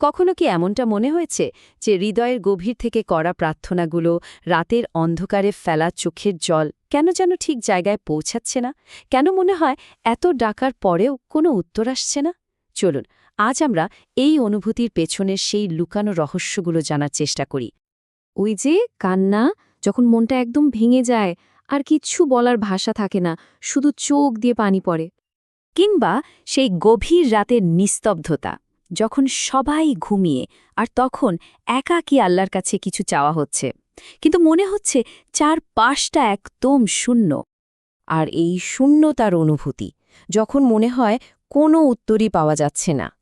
কখনো কি এমনটা মনে হয়েছে যে হৃদয়ের গভীর থেকে করা প্রার্থনাগুলো রাতের অন্ধকারে ফেলা চোখের জল কেন যেন ঠিক জায়গায় পৌঁছাচ্ছে না? কেন মনে হয় এত ডাকার পরেও কোনো উত্তর আসছে না? চলুন, আজ আমরা এই অনুভূতির পেছনের সেই লুকানো রহস্যগুলো জানার চেষ্টা করি। ওই যে কান্না, যখন মনটা একদম ভেঙে যায়, আর কিচ্ছু বলার ভাষা থাকে না, শুধু চোখ দিয়ে পানি পড়ে। কিংবা সেই গভীর রাতের নিস্তব্ধতা। যখন সবাই ঘুমিয়ে আর তখন একাকী আল্লাহর কাছে কিছু চাওয়া হচ্ছে। কিন্তু মনে হচ্ছে চার পাশটা একদম শূন্য। আর এই শূন্যতার অনুভূতি, যখন মনে হয় কোনো উত্তরই পাওয়া যাচ্ছে না।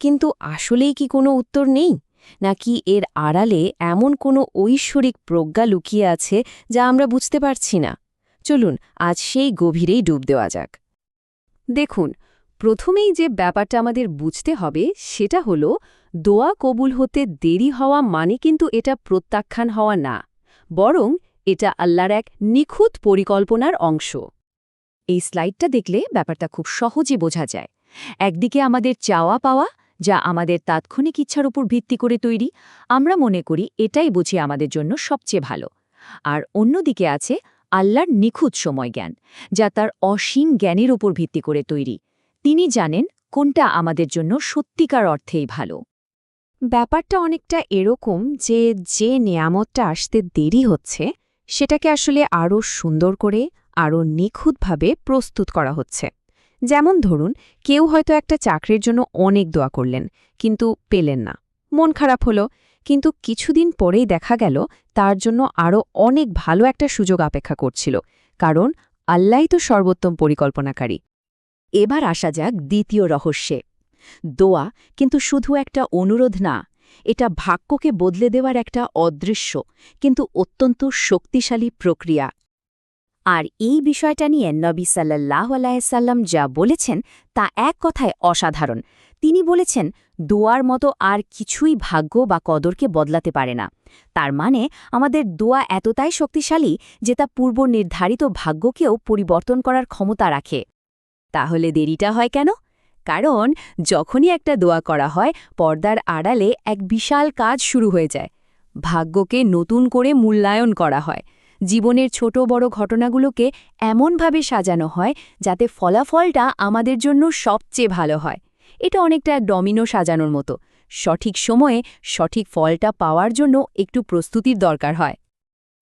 কিন্তু আসলেই কি কোনো উত্তর নেই? নাকি এর আড়ালে এমন কোনো ঐশ্বরিক প্রজ্ঞা লুকিয়ে আছে যা আমরা বুঝতে পারছি না? চলুন, আজ সেই গভীরেই ডুব দেওয়া যাক। দেখুন প্রথমেই যে ব্যাপারটা আমাদের বুঝতে হবে সেটা হল, দোয়া কবুল হতে দেরি হওয়া মানে কিন্তু এটা প্রত্যাখ্যান হওয়া না, বরং এটা আল্লাহর এক নিখুঁত পরিকল্পনার অংশ। এই স্লাইডটা দেখলে ব্যাপারটা খুব সহজে বোঝা যায়। একদিকে আমাদের চাওয়া পাওয়া, যা আমাদের তাৎক্ষণিক ইচ্ছার উপর ভিত্তি করে তৈরি, আমরা মনে করি এটাই বুঝি আমাদের জন্য সবচেয়ে ভালো। আর অন্যদিকে আছে আল্লাহর নিখুঁত সময় জ্ঞান যা তার অসীম জ্ঞানের উপর ভিত্তি করে তৈরি। তিনি জানেন কোনটা আমাদের জন্য সত্যিকার অর্থেই ভালো। ব্যাপারটা অনেকটা এরকম যে যে নিয়ামতটা আসতে দেরি হচ্ছে, সেটাকে আসলে আরও সুন্দর করে, আরও নিখুঁতভাবে প্রস্তুত করা হচ্ছে। যেমন ধরুন, কেউ হয়তো একটা চাকরির জন্য অনেক দোয়া করলেন, কিন্তু পেলেন না। মন খারাপ হলো, কিন্তু কিছুদিন পরেই দেখা গেল, তার জন্য আরও অনেক ভালো একটা সুযোগ অপেক্ষা করছিল, কারণ আল্লাহ তো সর্বোত্তম পরিকল্পনাকারী। এবার আসা যাক দ্বিতীয় রহস্যে। দোয়া কিন্তু শুধু একটা অনুরোধ না, এটা ভাগ্যকে বদলে দেওয়ার একটা অদৃশ্য, কিন্তু অত্যন্ত শক্তিশালী প্রক্রিয়া। আর এই বিষয়টা নিয়ে নবী সাল্লাহ আলাইসাল্লাম যা বলেছেন তা এক কথায় অসাধারণ। তিনি বলেছেন, দোয়ার মতো আর কিছুই ভাগ্য বা কদরকে বদলাতে পারে না। তার মানে আমাদের দোয়া এতটাই শক্তিশালী যে তা পূর্ব নির্ধারিত ভাগ্যকেও পরিবর্তন করার ক্ষমতা রাখে। তাহলে দেরিটা হয় কেন? কারণ যখনই একটা দোয়া করা হয়, পর্দার আড়ালে এক বিশাল কাজ শুরু হয়ে যায়। ভাগ্যকে নতুন করে মূল্যায়ন করা হয়। জীবনের ছোট বড় ঘটনাগুলোকে এমনভাবে সাজানো হয়, যাতে ফলাফলটা আমাদের জন্য সবচেয়ে ভালো হয়। এটা অনেকটা ডমিনো সাজানোর মতো। সঠিক সময়ে সঠিক ফলটা পাওয়ার জন্য একটু প্রস্তুতির দরকার হয়।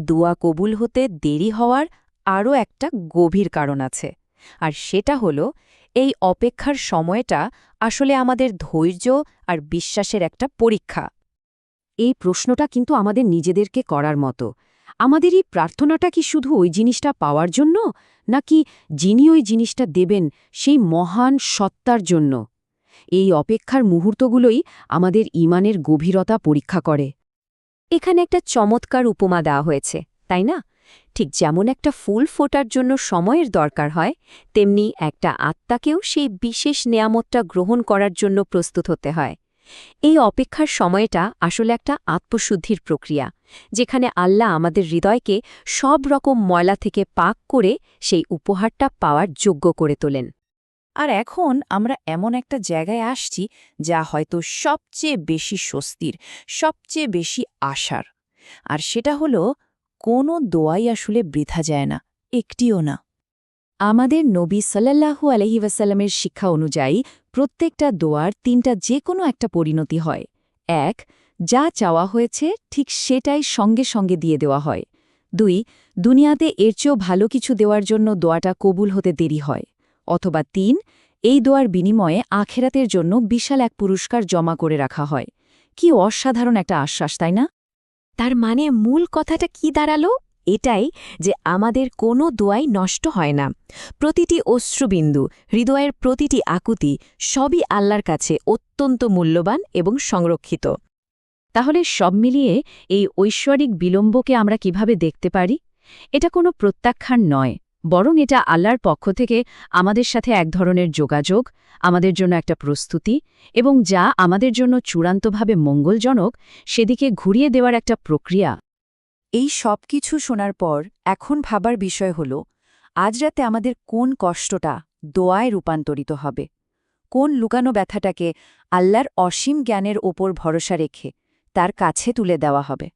দোয়া কবুল হতে দেরি হওয়ার আরও একটা গভীর কারণ আছে। আর সেটা হলো, এই অপেক্ষার সময়টা আসলে আমাদের ধৈর্য আর বিশ্বাসের একটা পরীক্ষা। এই প্রশ্নটা কিন্তু আমাদের নিজেদেরকে করার মতো। আমাদের এই প্রার্থনাটা কি শুধু ওই জিনিসটা পাওয়ার জন্য, নাকি যিনি ওই জিনিসটা দেবেন সেই মহান সত্তার জন্য? এই অপেক্ষার মুহূর্তগুলোই আমাদের ইমানের গভীরতা পরীক্ষা করে। এখানে একটা চমৎকার উপমা দেওয়া হয়েছে, তাই না? ঠিক যেমন একটা ফুল ফোটার জন্য সময়ের দরকার হয়, তেমনি একটা আত্মাকেও সেই বিশেষ নেয়ামতটা গ্রহণ করার জন্য প্রস্তুত হতে হয়। এই অপেক্ষার সময়টা আসলে একটা আত্মশুদ্ধির প্রক্রিয়া, যেখানে আল্লাহ আমাদের হৃদয়কে সব রকম ময়লা থেকে পাক করে সেই উপহারটা পাওয়ার যোগ্য করে তোলেন। আর এখন আমরা এমন একটা জায়গায় আসছি যা হয়তো সবচেয়ে বেশি স্বস্তির, সবচেয়ে বেশি আশার। আর সেটা হলো কোনো দোয়াই আসলে বৃথা যায় না, একটিও না। আমাদের নবী সাল্লাল্লাহু আলহি ওয়াসাল্লামের শিক্ষা অনুযায়ী প্রত্যেকটা দোয়ার তিনটা যে কোনো একটা পরিণতি হয়। এক, যা চাওয়া হয়েছে ঠিক সেটাই সঙ্গে সঙ্গে দিয়ে দেওয়া হয়। দুই, দুনিয়াতে এর চেয়েও ভালো কিছু দেওয়ার জন্য দোয়াটা কবুল হতে দেরি হয়। অথবা তিন, এই দোয়ার বিনিময়ে আখেরাতের জন্য বিশাল এক পুরস্কার জমা করে রাখা হয়। কি অসাধারণ একটা আশ্বাস, তাই না? তার মানে মূল কথাটা কি দাঁড়াল? এটাই যে আমাদের কোনো দোয়াই নষ্ট হয় না। প্রতিটি অশ্রুবিন্দু, হৃদয়ের প্রতিটি আকুতি সবই আল্লাহর কাছে অত্যন্ত মূল্যবান এবং সংরক্ষিত। তাহলে সব মিলিয়ে এই ঐশ্বরিক বিলম্বকে আমরা কীভাবে দেখতে পারি? এটা কোনো প্রত্যাখ্যান নয়। বরং এটা আল্লাহর পক্ষ থেকে আমাদের সাথে এক ধরনের যোগাযোগ, আমাদের জন্য একটা প্রস্তুতি এবং যা আমাদের জন্য চূড়ান্তভাবে মঙ্গলজনক সেদিকে ঘুরিয়ে দেওয়ার একটা প্রক্রিয়া। এই সব কিছু শোনার পর এখন ভাবার বিষয় হল, আজ রাতে আমাদের কোন কষ্টটা দোয়ায় রূপান্তরিত হবে? কোন লুকানো ব্যথাটাকে আল্লাহর অসীম জ্ঞানের ওপর ভরসা রেখে তার কাছে তুলে দেওয়া হবে?